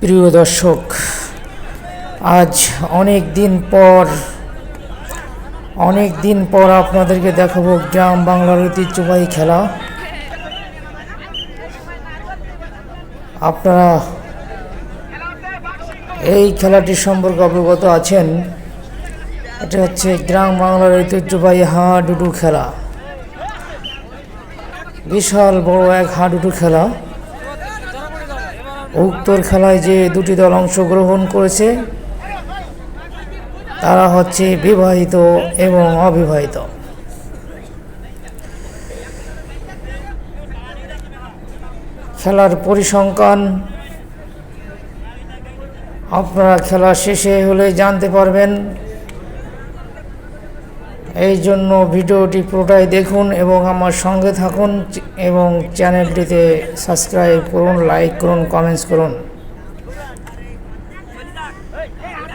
প্রিয় দর্শক, আজ অনেক দিন পর, অনেক দিন পর আপনাদেরকে দেখাবো গ্রাম বাংলার ঐতিহ্যবাহী খেলা। আপনারা এই খেলাটি সম্পর্কে অবগত আছেন। এটা হচ্ছে গ্রাম বাংলার ঐতিহ্যবাহী হাডুডু খেলা। বিশাল বড় এক হাডুডু খেলা। উক্তর খেলায় যে দুটি দল অংশগ্রহণ করেছে, তারা হচ্ছে বিবাহিত এবং অবিবাহিত। খেলার পরিসংখ্যান, আপনারা খেলা শেষে হলে জানতে পারবেন এই জন্য ভিডিওটি পুরোটাই দেখুন এবং আমার সঙ্গে থাকুন এবং চ্যানেলটিতে সাবস্ক্রাইব করুন, লাইক করুন কমেন্টস করুন।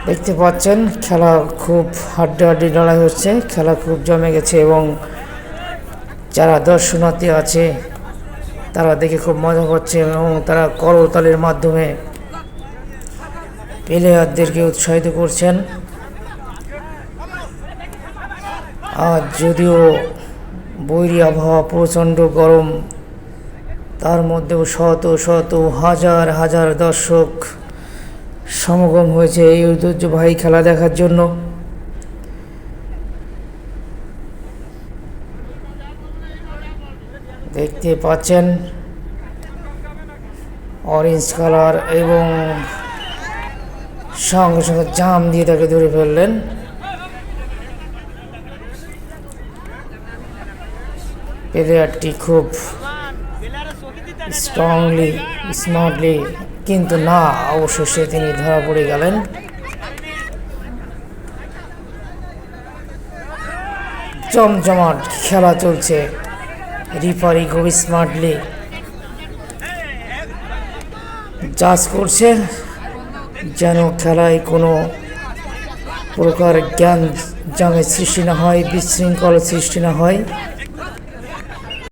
দেখতে পাচ্ছেন, খেলা খুব হাড্ডাহাড্ডি লড়াই হচ্ছে, খেলা খুব জমে গেছে এবং যারা দর্শনার্থী আছে, তারা দেখে খুব মজা পাচ্ছে এবং তারা করতালের মাধ্যমে প্লেয়ারদেরকে উৎসাহিত করছেন। আজ যদিও বৈরী আবহাওয়া প্রচণ্ড গরম, তার মধ্যেও শত শত হাজার হাজার দর্শক সমাগম হয়েছে এই ঐতিহ্যবাহী খেলা দেখার জন্য। দেখতে পাচ্ছেন অরেঞ্জ কালার এবং সঙ্গে সঙ্গে জাম দিয়ে তাকে ধরে ফেললেন। প্লেয়ারটি খুব স্ট্রংলি স্মার্টলি কিন্তু না, অবশেষে তিনি ধরা পড়ে গেলেন। জমজমাট খেলা চলছে। রিফারি খুব স্মার্টলি জাজ করছে, যেন খেলায় কোনো প্রকার জ্ঞান জামের সৃষ্টি না হয়, বিশৃঙ্খল সৃষ্টি না হয়।